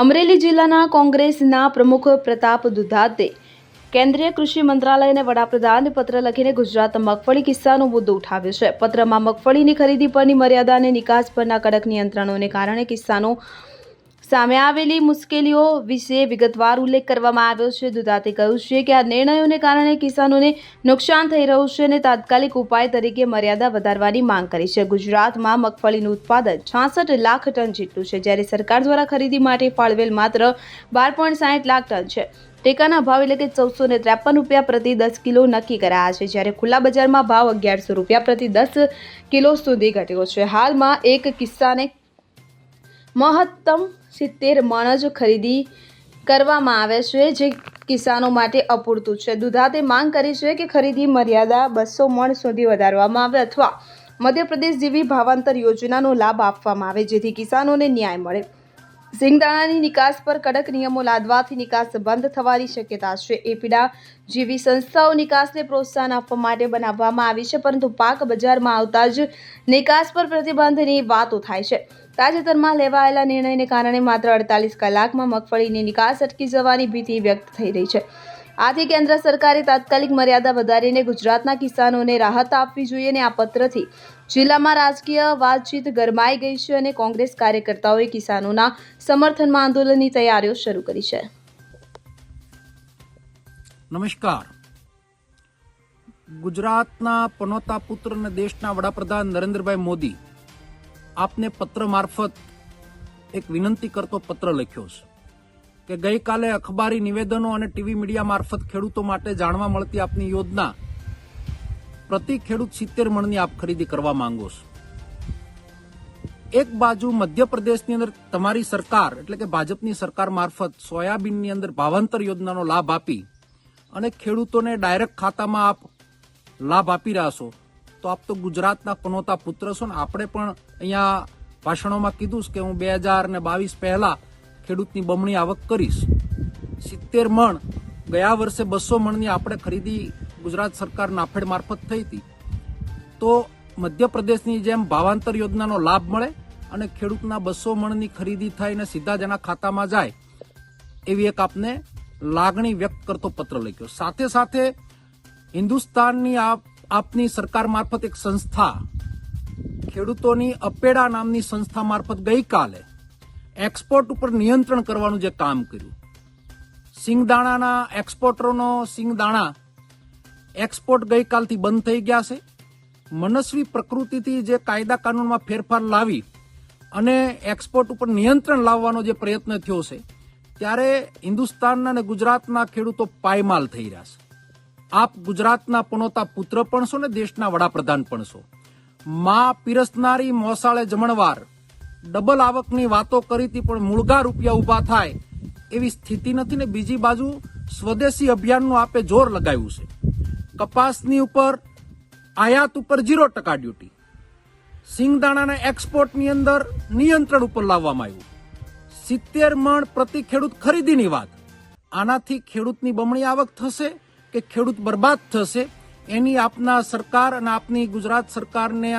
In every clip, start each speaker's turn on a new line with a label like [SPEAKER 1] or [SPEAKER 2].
[SPEAKER 1] અમરેલી જિલ્લાના કોંગ્રેસના પ્રમુખ પ્રતાપ દુધાતે કેન્દ્રીય કૃષિ મંત્રાલયને વડાપ્રધાનને પત્ર લખીને ગુજરાત મગફળી કિસ્સાનો મુદ્દો ઉઠાવ્યો છે. પત્રમાં મગફળીની ખરીદી પરની મર્યાદા અને નિકાસ પરના કડક નિયંત્રણોને કારણે કિસ્સાનો સામે આવેલી મુશ્કેલીઓ વિશે વિગતવાર ઉલ્લેખ કરવામાં આવ્યો છે. દુધાતે કહ્યું છે કે આ નિર્ણયોને કારણે કિસાનોને નુકસાન થઈ રહ્યું છે અને તાત્કાલિક ઉપાય તરીકે મર્યાદા વધારવાની માંગ કરી છે. ગુજરાતમાં મગફળીનું ઉત્પાદન છાસઠ લાખ ટન જેટલું છે, જ્યારે સરકાર દ્વારા ખરીદી માટે ફાળવેલ માત્ર બાર સાઠ લાખ ટન છે. ટેકાના ભાવ એટલે કે ચૌદસો ને ત્રેપન રૂપિયા પ્રતિ દસ કિલો નક્કી કરાયા છે, જ્યારે ખુલ્લા બજારમાં ભાવ અગિયારસો રૂપિયા પ્રતિ દસ કિલો સુધી ઘટ્યો છે. હાલમાં એક કિસ્સાને મહત્તમ સિત્તેર મણ જ ખરીદી કરવામાં આવે છે, જે કિસાનો માટે અપૂરતું છે. દુધાતે માંગ કરી છે કે ખરીદી મર્યાદા બસો મણ સુધી વધારવામાં આવે અથવા મધ્યપ્રદેશ જેવી ભાવાંતર યોજનાનો લાભ આપવામાં આવે, જેથી કિસાનોને ન્યાય મળે. સિંગદાણાની નિકાસ પર કડક નિયમો લાદવાથી નિકાસ બંધ થવાની શક્યતા છે. એપીડા જેવી સંસ્થાઓ નિકાસને પ્રોત્સાહન આપવા માટે બનાવવામાં આવી છે, પરંતુ પાક બજારમાં આવતા જ નિકાસ પર પ્રતિબંધની વાતો થાય છે. તાજેતરમાં લેવાયેલા નિર્ણયને કારણે માત્ર અડતાલીસ કલાકમાં મગફળીની નિકાસ અટકી જવાની ભીતિ વ્યક્ત થઈ રહી છે. આથી કેન્દ્ર સરકારે તાત્કાલિક મર્યાદા વધારીને ગુજરાતના કિસાનોને રાહત આપવી જોઈએ અને આ પત્રથી જિલ્લામાં રાજકીય વાતચીત ગરમાઈ ગઈ છે અને કોંગ્રેસ કાર્યકર્તાઓએ કિસાનોના સમર્થનમાં આંદોલનની તૈયારીઓ શરૂ કરી છે.
[SPEAKER 2] નમસ્કાર. ગુજરાતના પનોતા પુત્ર અને દેશના વડાપ્રધાન નરેન્દ્રભાઈ મોદી આપને પત્ર મારફત એક વિનંતી કરતો પત્ર લખ્યો છે. કે ગઈકાલે અખબારી નિવેદનો અને ટીવી મીડિયા મારફત ખેડૂતો માટે જાણવા મળતી આપની યોજના પ્રતિ ખેડૂત સિત્તેર મણની આપ ખરીદી કરવા માંગો છો. એક બાજુ મધ્યપ્રદેશની અંદર તમારી સરકાર, એટલે કે ભાજપની સરકાર મારફત સોયાબીનની અંદર ભાવાંતર યોજનાનો લાભ આપી અને ખેડૂતોને ડાયરેક્ટ ખાતામાં આપ લાભ આપી રહ્યા છો, તો આપ તો ગુજરાતના કનોતા પુત્ર છો ને આપણે પણ અહીંયા ભાષણોમાં કીધું કે હું બે હજાર ને બાવીસ પહેલા ખેડૂતની બમણી આવક કરીશ. સિત્તેર મણ. ગયા વર્ષે બસો મણની આપણે ખરીદી ગુજરાત સરકાર નાફેડ મારફત થઈ હતી. તો મધ્યપ્રદેશની જેમ ભાવાંતર યોજનાનો લાભ મળે અને ખેડૂતના બસો મણની ખરીદી થઈને સીધા જ એના ખાતામાં જાય, એવી એક આપને લાગણી વ્યક્ત કરતો પત્ર લખ્યો. સાથે સાથે હિન્દુસ્તાનની આપ, આપની સરકાર મારફત એક સંસ્થા ખેડૂતોની અપેડા નામની સંસ્થા મારફત ગઈકાલે એક્સપોર્ટ ઉપર નિયંત્રણ કરવાનું જે કામ કર્યું. સિંગદાણાના એક્સપોર્ટરોનો સિંગદાણા એક્સપોર્ટ ગઈકાલથી બંધ થઈ ગયા છે. મનસ્વી પ્રકૃતિથી જે કાયદા કાનૂનમાં ફેરફાર લાવી અને એક્સપોર્ટ ઉપર નિયંત્રણ લાવવાનો જે પ્રયત્ન થયો છે, ત્યારે હિન્દુસ્તાનના અને ગુજરાતના ખેડૂતો પાયમાલ થઈ રહ્યા છે. આપ ગુજરાતના પનોતા પુત્ર પણ છો ને દેશના વડાપ્રધાન પણ છો. મા પીરસનારી મોસાળે જમણવાર ડબલ આવકની વાતો કરી હતી, પણ મૂળગા રૂપિયા ઊભા થાય એવી સ્થિતિ નથી ને બીજી બાજુ સ્વદેશી અભિયાનનું આપે જોર લગાવ્યું છે. કપાસની ઉપર આયાત ઉપર ઝીરો ટકા ડ્યુટી. સિંગદાણાના એક્સપોર્ટની અંદર નિયંત્રણ ઉપર લાવવામાં આવ્યું. સિત્તેર મણ પ્રતિ ખેડૂત ખરીદીની વાત. આનાથી ખેડૂતની બમણી આવક થશે કે ખેડૂત બરબાદ થશે એની આપના સરકાર અને આપની ગુજરાત સરકારને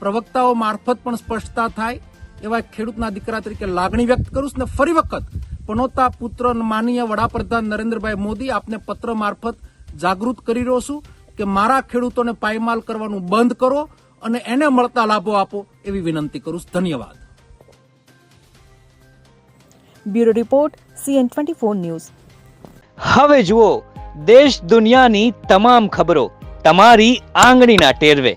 [SPEAKER 2] પ્રવક્તાઓ મારફત પણ સ્પષ્ટતા થાય. એવા ખેડૂતના દીકરા તરીકે લાગણી વ્યક્ત કરું છું ને ફરી વખત પનોતા પુત્ર માનીય વડાપ્રધાન નરેન્દ્રભાઈ મોદી આપને પત્ર મારફત જાગૃત કરી રહ્યો છું કે મારા ખેડૂતોને પાયમાલ કરવાનું બંધ કરો અને એને મળતા લાભો આપો એવી વિનંતી કરું છું. ધન્યવાદ.
[SPEAKER 3] Bureau report CN twenty four news.
[SPEAKER 4] હવે જુઓ દેશ દુનિયાની તમામ ખબરો તમારી આંગળીના ટેરવે.